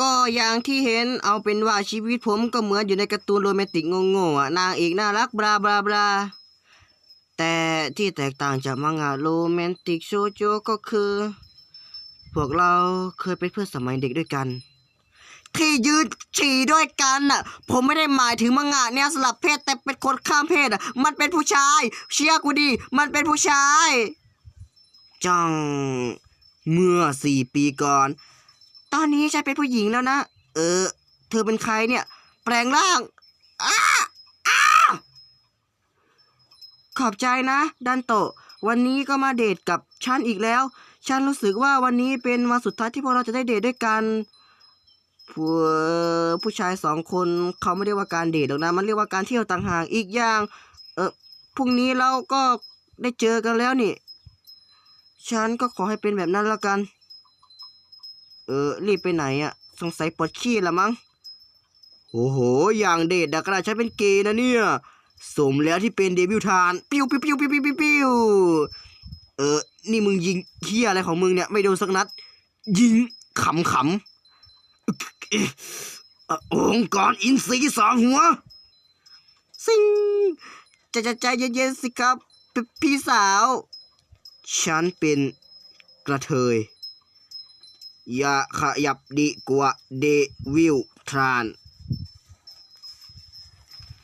ก็อย่างที่เห็นเอาเป็นว่าชีวิตผมก็เหมือนอยู่ในการ์ตูนโรแมนติกโง่ๆอะนางเอกน่ารักบลาบลาบลาแต่ที่แตกต่างจากมังงะโรแมนติกโชโจก็คือ พวกเราเคยเป็นเพื่อนสมัยเด็กด้วยกัน ที่ยืนฉี่ด้วยกันน่ะ ผมไม่ได้หมายถึงมังงะเนี่ยสลับเพศแต่เป็นคนข้ามเพศอะ มันเป็นผู้ชาย เชื่อกูดิมันเป็นผู้ชาย จัง เมื่อสี่ปีก่อน ตอนนี้ฉันเป็นผู้หญิงแล้วนะ เออ เธอเป็นใครเนี่ย แปลงร่างอ้าอ้าขอบใจนะ ดันโตะวันนี้ก็มาเดทกับฉันอีกแล้ว ฉันรู้สึกว่าวันนี้เป็นวันสุดท้ายที่พวกเราจะได้เดทด้วยกัน ผู้ผู้ชายสองคนเขาไม่เรียกว่าการเดทหรอกนะ มันเรียกว่าการเที่ยวต่างหากอีกอย่าง เออพรุ่งนี้เราก็ได้เจอกันแล้วนี่ ฉันก็ขอให้เป็นแบบนั้นแล้วกัน ออ รีบไปไหนอะ่ะ สงสัยปวดขี้ละมั้งโอ้โห อย่างเดทดักกระดาษฉันเป็นเกย์นะเนี่ย สมแล้วที่เป็นเดบิวทาน ปิ้วปิ้วปิ้วปิ้วปิ้วปิ้วปิ้วเออ นี่มึงยิงเฮียอะไรของมึงเนี่ย ไม่โดนสักนัด ยิงขำขำองค์กรอินทรีสองหัว ซิงใจะจใจเย็นๆสิครับ พี่สาว ฉันเป็นกระเทย ย่าขยับดีกว่าเดวิลทราน